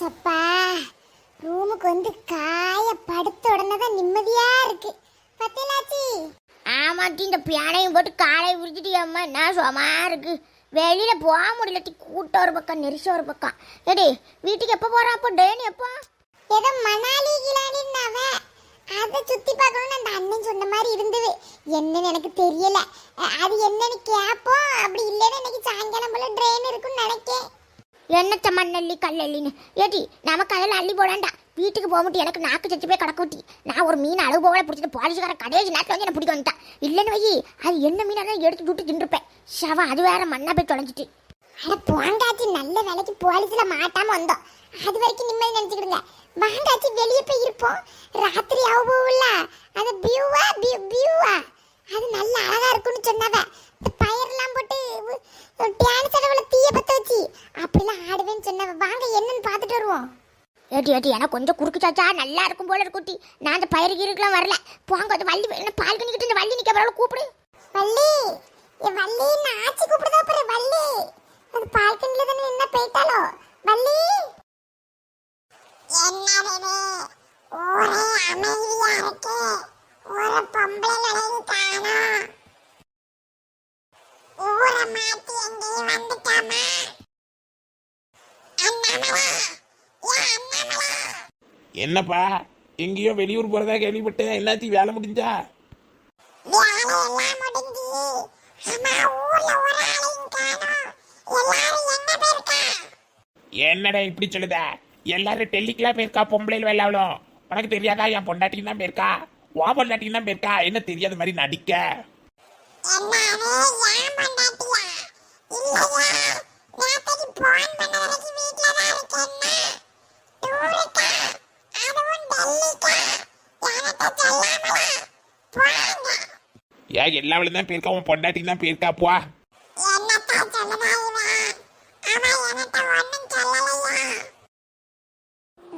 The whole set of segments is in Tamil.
சப்பா. ரூமுக்கு வந்து காய படுத்த உடனே தான் நிம்மதியா இருக்கு. பத்திலாச்சி? ஆமாட்டி இந்த பியானையும் போட்டு காலை விரிச்சிட்டு அம்மா என்ன சுகமா இருக்கு. வெளியில போக முடியலட்டி கூட்டம் ஒரு பக்கம் நெரிசம் ஒரு பக்கம். ஏடி வீட்டுக்கு எப்போ போறான் அப்போ? டேனி எப்போ? ஏதோ மணாலி கிளானின்னாவ அதை சுத்தி பார்க்கணும்னு அந்த அண்ணன் சொன்ன மாதிரி இருந்தது. என்னன்னு எனக்கு தெரியல. அது என்னன்னு கேட்போம் அப்படி இல்லைன்னா இன்னைக்கு சாயங்காலம் போல ட்ரெயின் இருக்குன்னு நினைக்கேன். என்னத்த மண்ணல்லி கல்லல்லின்னு ஏடி நமக்கு அதெல்லாம் அள்ளி போடாண்டா. வீட்டுக்கு போக முடியும் எனக்கு நாக்கு சச்சு போய் கிடக்கூட்டி நான் ஒரு மீன் அளவு போகல பிடிச்சிட்டு போலீஸ்கார கடைசி நேரத்தில் வந்து என்ன பிடிக்க வந்துட்டான் இல்லைன்னு வை அது என்ன மீனாக எடுத்து விட்டு தின்றுப்பேன். ஷவா அது வேற மண்ணா போய் தொலைஞ்சிட்டு. அட போங்காச்சி நல்ல வேலைக்கு போலீஸில் மாட்டாம வந்தோம். அது வரைக்கும் நிம்மதி நினச்சிக்கிடுங்க வாங்காச்சி வெளியே போய் இருப்போம். ராத்திரி ஆகும்ல அந்த பியூவா பியூவா. அது நல்ல அழகா இருக்கும்னு சொன்னவ. இந்த பயிரெல்லாம் போட்டு டான்ஸ் அளவுல தீய பத்த வச்சு. அப்படிலாம் ஆடுவேன்னு சொன்னவ. வாங்க என்னன்னு பார்த்துட்டு வருவோம். ஏட்டி ஏட்டி எனக்கு கொஞ்சம் குறுக்கு சாச்சா நல்லா இருக்கும் போல இருக்குட்டி நான் அந்த பயிர் கீருக்கெல்லாம் வரல. போங்க அது வள்ளி என்ன பால் கணிக்கிட்டு இந்த வள்ளி நிற்க வரவளை கூப்பிடு. வள்ளி என் வள்ளி நான் ஆச்சி கூப்பிடுதா பாரு வள்ளி. அது பால்கனில தானே என்ன போயிட்டாலோ வள்ளி. என்ன ஒரே அமைதியா இருக்கு. ஒரு பொம்பளை நடையும் காணோம் ஊரை மாத்தி எங்கேயும் வந்துட்டாமா? அண்ணாமலா ஏ அண்ணாமலா? என்னப்பா எங்கேயோ வெளியூர் போறதா கேள்விப்பட்டேன் எல்லாத்தையும் வேலை முடிஞ்சா? வேலையெல்லாம் முடிஞ்சு ஆமா ஊர்ல ஒரு ஆளையும் காணோம் எல்லாரும் எங்க போயிருக்கா என்னடா இப்படி சொல்லுத? எல்லாரும் டெல்லிக்கெல்லாம் போயிருக்கா பொம்பளையில் வெள்ளாவளும் உனக்கு தெரியாதா? என் பொண்டாட்டிக்கு தான் போயிருக்கா வா பொண்டாட்டிக்கு தான் போயிருக்கா என்ன தெரியாத மாதிரி நடிக்க? ஏன் தான் எல்லாவளும் தான் போயிருக்கா உன் பொண்டாட்டிக்கு தான் போயிருக்கா போ.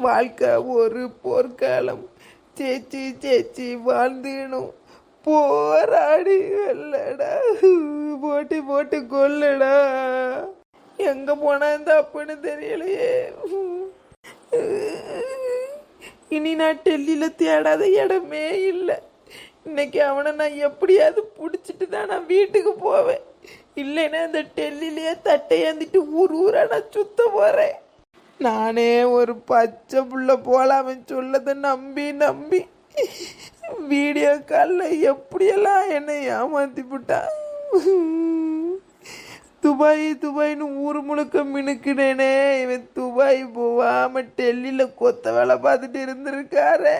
வாழ்க்கை ஒரு போர்க்காலம். சேச்சி சேச்சி வாழ்ந்துணும் போராடி வெல்லடா போட்டி போட்டு கொல்லடா எங்க போனா இந்த அப்புன்னு தெரியலையே இனி நான் டெல்லியில தேடாத இடமே இல்லை இன்னைக்கு அவனை நான் எப்படியாவது பிடிச்சிட்டு தான் நான் வீட்டுக்கு போவேன் இல்லைன்னா இந்த டெல்லியிலேயே தட்டை ஏந்திட்டு ஊர் ஊரா நான் சுத்த போறேன் நானே ஒரு பச்சை புள்ள போலாமே சொல்லதை நம்பி நம்பி. வீடியோ காலில் எப்படியெல்லாம் என்னை ஏமாத்தி விட்டான் துபாய் துபாய்னு ஊர் முழுக்க மினுக்குனேனே. இவன் துபாய் போவாம டெல்லியில் கொத்த வேலை பார்த்துட்டு இருந்திருக்காரே.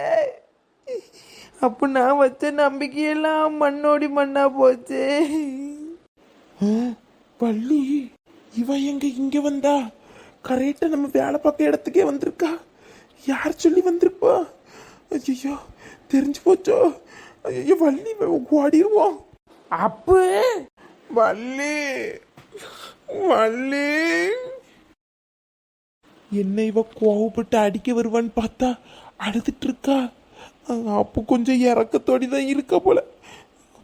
அப்போ நான் வச்ச நம்பிக்கையெல்லாம் மண்ணோடி மண்ணா போச்சே. பள்ளி இவ எங்க இங்க வந்தா? கரெக்டா நம்ம வேலை பார்க்க இடத்துக்கே வந்திருக்கா? யார் சொல்லி வந்திருப்பா? ஐயோ தெரிஞ்சு போச்சோ? ஐயோ வள்ளி ஓடிடுவோம் அப்பு! வள்ளி வள்ளி. என்ன இவ கோவப்பட்டு அடிக்க வருவான்னு பார்த்தா அழுதுட்டு இருக்கா? அப்போ கொஞ்சம் இறக்கத்தோடி தான் இருக்கா போல.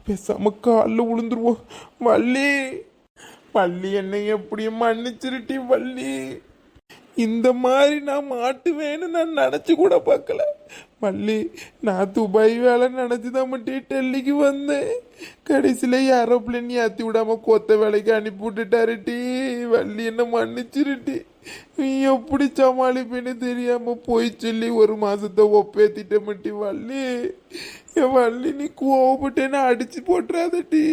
பேசாம காலில் விழுந்துருவோம் வள்ளி வள்ளி என்னை எப்படியும் மன்னிச்சிருட்டி வள்ளி. இந்த மாதிரி நான் மாட்டுவேன்னு நான் நினச்சி கூட பார்க்கல. வள்ளி நான் துபாய் வேலை நினச்சி தான் மட்டும் டெல்லிக்கு வந்தேன். கடைசியில் ஏரோப்ளேன் ஏற்றி விடாம கொத்த வேலைக்கு அனுப்பி விட்டுட்டாருட்டி வள்ளி என்ன மன்னிச்சிருட்டி நீ எப்படி சமாளிப்பேன்னு தெரியாம போய் சொல்லி ஒரு மாசத்தை ஒப்பேத்திட்ட மட்டி வள்ளி. என் வள்ளி நீ கோவப்பட்டேன்னு அடிச்சு போட்டுறாதட்டி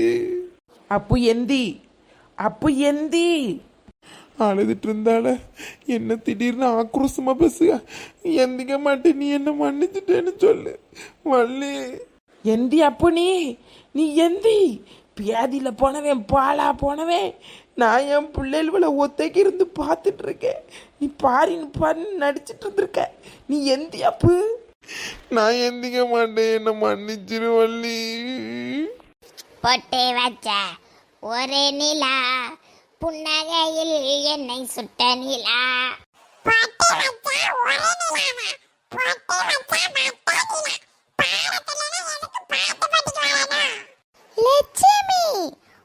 அப்பு எந்தி அப்பு எந்தி. அழுதுட்டு இருந்தால என்ன திடீர்னு ஆக்ரோஷமா பேசுக. எந்திக்க மாட்டேன். நீ என்ன மன்னிச்சிட்டேன்னு சொல்லு. வள்ளி. எந்தி அப்பு நீ. நீ எந்தி. பியாதியில போனவன் பாலா போனவன். நான் என் பிள்ளைகளை ஒத்தைக்கு இருந்து பார்த்துட்டு இருக்கேன் நீ பாரின்னு பாருன்னு நடிச்சிட்டு இருந்திருக்க நீ எந்தி அப்பு. நான் எந்திக்க மாட்டேன். என்ன மன்னிச்சிரு வள்ளி. பொட்டு வச்ச ஒரு நிலா. புன்னகையில் என்னை சுட்ட நிலா. லட்சுமி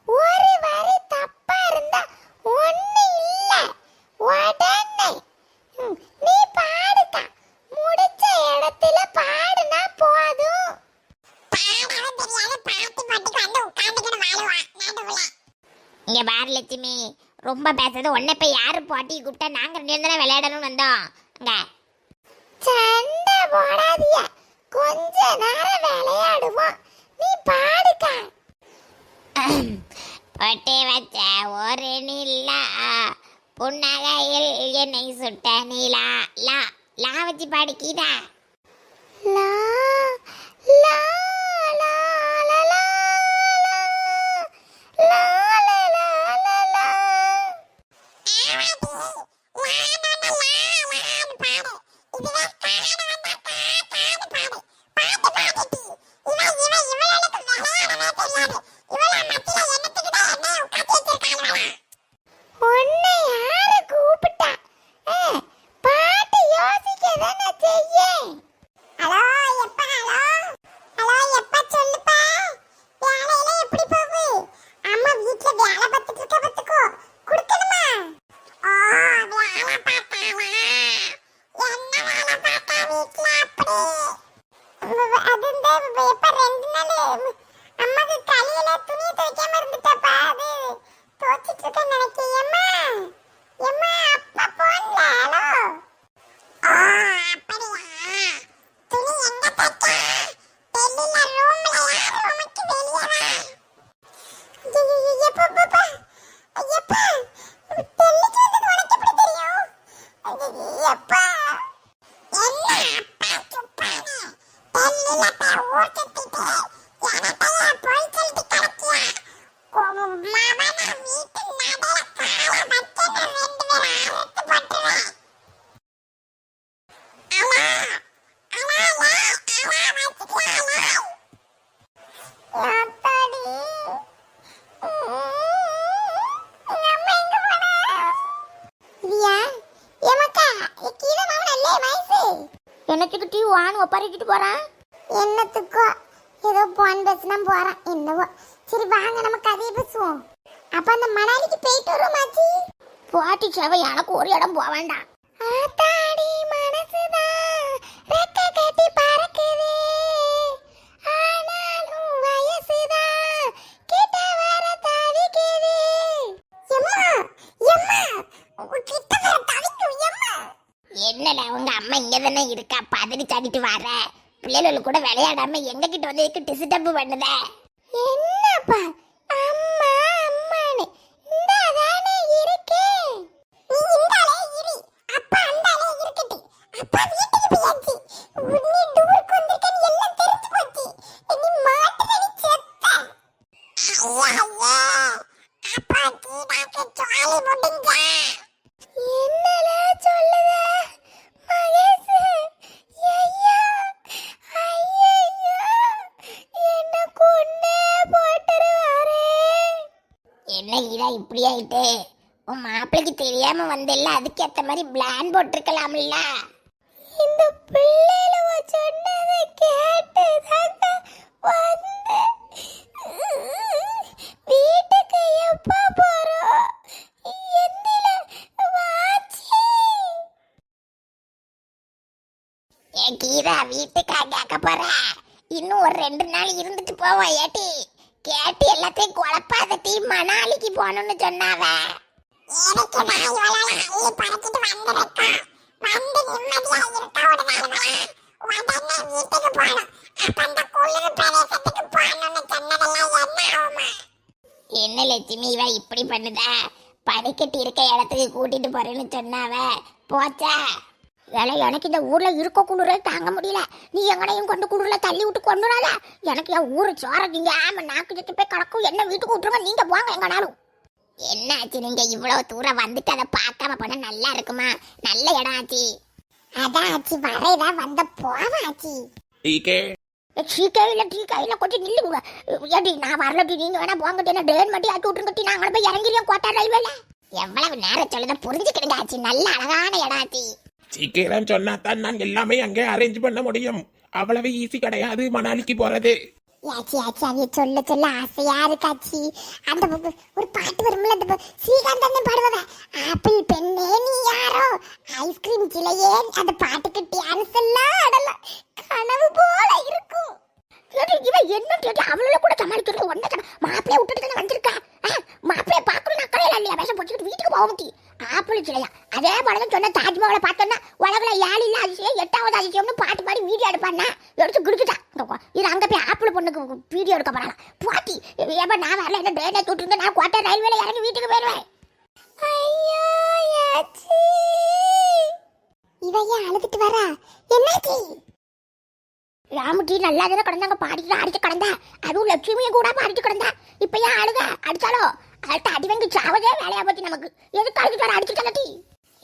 ஒரு வரி தப்பா இருந்தா ஒண்ணு இல்ல. உடனே ரொம்ப பேசுறது உன்னை போய் யாரு போட்டி கூப்பிட்டா நாங்க ரெண்டு பேரும் தானே விளையாடணும்னு வந்தோம். அங்க. சண்டை போடாதிய கொஞ்ச நேரம் விளையாடுவோம். நீ பாடுக்கா. பொட்டு வச்ச ஒரு நிலா. புன்னகையில் என்னை சுட்ட நிலா. லா லா வச்சு பாடிக்கீதா லா என்னத்துக்கு டீ வான்னு ஒப்பாரிக்கிட்டு போறான் என்னத்துக்கோ? ஏதோ போன் பேசினா போறான் என்னவோ. சரி வாங்க நம்ம கதையை பேசுவோம். அப்ப அந்த மணாலிக்கு போயிட்டு வருமாச்சி போட்டி செவ எனக்கு ஒரு இடம் போக வேண்டாம். ஆத்தாடி. என்னடா உங்க அம்மா இங்க தானே இருக்கா? பதறி சாடிட்டு வர. பிள்ளைகளுக்கு கூட விளையாடாம எங்க கிட்ட வந்து எதுக்கு டிஸ்டர்ப் பண்ணுத? என்னப்பா அம்மா அம்மானு இந்த தானே இருக்கே நீ இந்தாலே இரு அப்பா அந்தாலே இருக்கட்டு அப்பா வீட்டுக்கு போயாச்சு நீ டூருக்கு வந்திருக்கன்னு எல்லாம் தெரிஞ்சு போச்சு நீ மாட்டுற நீ செத்த ஐயா அப்பா கீடாக்கு ஜாலி முடிஞ்சா என்னல சொல்லுத மகேஷ் ஐயா ஐயோ என்ன கொன்னே போட்டுருவாரே என்ன இதா இப்படி ஆயிட்டு உன் மாப்பிளைக்கு தெரியாம வந்தல்ல அதுக்கு ஏத்த மாதிரி பிளான் போட்டிருக்கலாம்ல. இந்த பிள்ளையில சொன்னதை கேட்டு வீட்டுக்கு எப்போ போறோம்? கீதா வீட்டுக்கா கேட்க போற? இன்னும் ஒரு ரெண்டு நாள் இருந்துட்டு போவோம் ஏட்டி. கேட்டு எல்லாத்தையும் குழப்பாத டீ மணாலிக்கு போகணும்னு சொன்னாவ. நான் இவ்வளவு அள்ளி பறக்கிட்டு வந்திருக்கேன் வந்து நிம்மதியா இருக்க விடுவாங்களா உடனே வீட்டுக்கு போகணும். அப்ப அந்த குளிர் பிரதேசத்துக்கு போகணும்னு சொன்னதெல்லாம் என்ன ஆகுமா? என்ன லட்சுமி இவ இப்படி பண்ணுதா? படிக்கட்டு இருக்க இடத்துக்கு கூட்டிட்டு போறேன்னு சொன்னாவ. போச்சா? ஏலே எனக்கு இந்த ஊர்ல இருக்க குளிரே தாங்க முடியல. நீ எங்கனையும் கொண்டு குளிர்ல தள்ளி விட்டு கொண்டுறாத. எனக்கு என் ஊரு சோற நீங்க ஆமா நாக்கு சுத்தி போய் கிடக்கும். என்ன வீட்டுக்கு விட்டுருங்க நீங்க போங்க எங்கனாலும். என்னாச்சு நீங்க இவ்வளவு தூரம் வந்துட்டு அதை பார்க்காம போனா நல்லா இருக்குமா? நல்ல இடம் ஆச்சு. அதான் ஆச்சி வரைதா வந்த போவாச்சி டீக்கே டீ கையில டீ கையில கொஞ்சம் நில்லுங்க ஏடி நான் வரல டீ நீங்க வேணா போங்க என்ன ட்ரெயின் மட்டும் ஆக்கி டீ. நாங்க போய் இறங்கிடுவோம் கோட்டா ரயில்வேல. எவ்வளவு நேரம் சொல்லுத புரிஞ்சுக்கிடுங்க ஆச்சு. நல்ல அழகான இடம் ஆச்சு. சீக்கிரம் சொன்னா தான் நான் எல்லாமே அங்கே அரேஞ்ச் பண்ண முடியும். அவ்வளவு ஈஸி கிடையாது மணாலிக்கு போறது. யாச்சி யாச்சி அவைய சொல்ல சொல்ல ஆசையா இருக்காச்சி அந்த ஒரு பாட்டு வரும்ல அந்த ஸ்ரீகாந்த் அண்ணன் ஆப்பிள் பெண்ணே நீ யாரோ? ஐஸ்கிரீம் அந்த பாட்டுக்கு டான்ஸ் எல்லாம் ஆடலாம் கனவு போல இருக்கும் ஏடி இவ என்ன கேட்டு அவளோட கூட சமாளிக்கிறது ஒன்ன மாப்பிளைய விட்டுட்டு தானே வந்திருக்கா மாப்பிளைய பார்க்கணும் நான் லல்லியா பேச பொச்சுக்கிட்டு வீட்டுக்கு போக முடியும் ஆப்பிள் சிலையா அதே படம் சொன்ன தாஜ்மஹாலை பார்த்தோன்னா உலகில் ஏழு இல்ல அதிசயம் எட்டாவது அதிசயம்னு பாட்டு பாடி வீடியோ எடுப்பான்னா எடுத்து குடுக்குட்டான் இது அங்கே போய் ஆப்பிள் பொண்ணுக்கு வீடியோ எடுக்க போறாங்க. பாட்டி. ஏப்பா நான் வரல என்ன ட்ரெயினை தூட்டு நான் கோட்டை ரயில்வேல இறங்கி வீட்டுக்கு போயிடுவேன். ஐயோ யாச்சி. இவ அழுதுட்டு வரா என்னாச்சி? ராமுட்டி நல்லா தானே கிடந்தாங்க பாடிட்டு அடிச்சு கிடந்தா. அதுவும் லட்சுமியும் கூட பாடிட்டு கிடந்தா. இப்ப ஏன் அழுக? அடிச்சாலோ? அடுத்த அடி வாங்கி சாவதே வேலையா போச்சு நமக்கு. எதுக்கு அடிச்சுட்டு வர அடிச்சு தள்ளட்டி.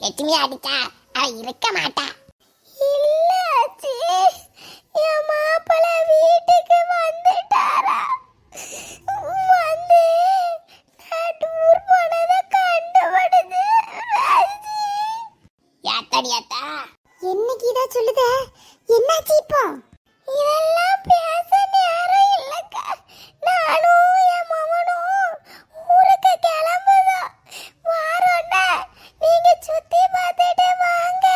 லட்சுமி அடிச்சா அவ இருக்க மாட்டா. இல்ல ஆச்சி. என் மாப்பிள்ள வீட்டு வந்துட்டாரா வந்து நான் டூர் போனதை கண்டுபிடிச்சு யாத்தாடி யாத்தா என்னைக்கு இதை சொல்லுத? என்னாச்சு இப்போ? இதெல்லாம் பேச நேரம் இல்லக்கா. நானும் என் மகனும் ஊருக்கு கிளம்புதோம் வாரோண்டா நீங்க சுத்தி பார்த்துட்டு வாங்க.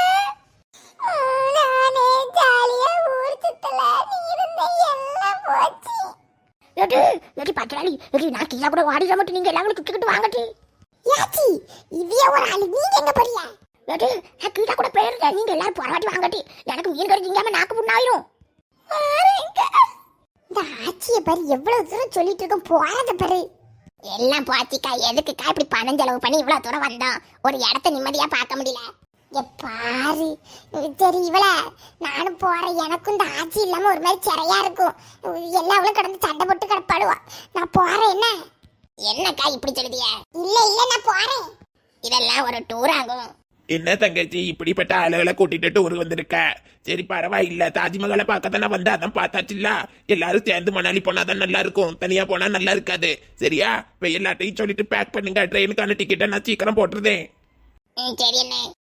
நானே ஜாலியா ஊர் சுத்தல. நீ இருந்த எல்லாம் போச்சு. எடி எடி பச்சராளி எடி நான் கீழே கூட வாடிட மட்டும் நீங்க எல்லாரும் சுத்திக்கிட்டு வாங்கட்டி யாச்சி இவ்விய ஒரு ஆளு நீங்க எங்க போறியா எடி நான் கூட போயிருங்க நீங்க எல்லாரும் பரவாட்டி வாங்கட்டி. எனக்கு மீன் கறி திங்காம நாக்கு புண்ணாயிரும். இந்த ஆட்சியை பாரு எவ்வளவு தூரம் சொல்லிட்டு இருக்கோம். போறத பாரு. எல்லாம் போச்சுக்கா எதுக்குக்கா இப்படி பணம் செலவு பண்ணி இவ்வளவு தூரம் வந்தோம்? ஒரு இடத்த நிம்மதியா பார்க்க முடியல. பாரு. சரி இவள நானும் போறேன். எனக்கும் இந்த ஆட்சி இல்லாம ஒரு மாதிரி சிறையா இருக்கும். எல்லாவளும் கிடந்து சண்டை போட்டு கிடப்பாடுவா நான் போறேன் என்ன? என்னக்கா இப்படி சொல்லுதிய? இல்ல இல்ல நான் போறேன். இதெல்லாம் ஒரு டூர் ஆகும். என்ன தங்கச்சி இப்படிப்பட்ட ஆளுகளை கூட்டிட்டு டூர் வந்திருக்க? சரி பரவாயில்ல. தாஜ்மஹாலை பார்க்க தானே வந்தா அதான் பார்த்தாச்சுல்ல. எல்லாரும் சேர்ந்து மணாலி போனா தான் நல்லா இருக்கும். தனியா போனா நல்லா இருக்காது. சரியா? இப்ப எல்லாத்தையும் சொல்லிட்டு பேக் பண்ணுங்க. ட்ரெயினுக்கான டிக்கெட்டை நான் சீக்கிரம் போட்டுருதேன் சரி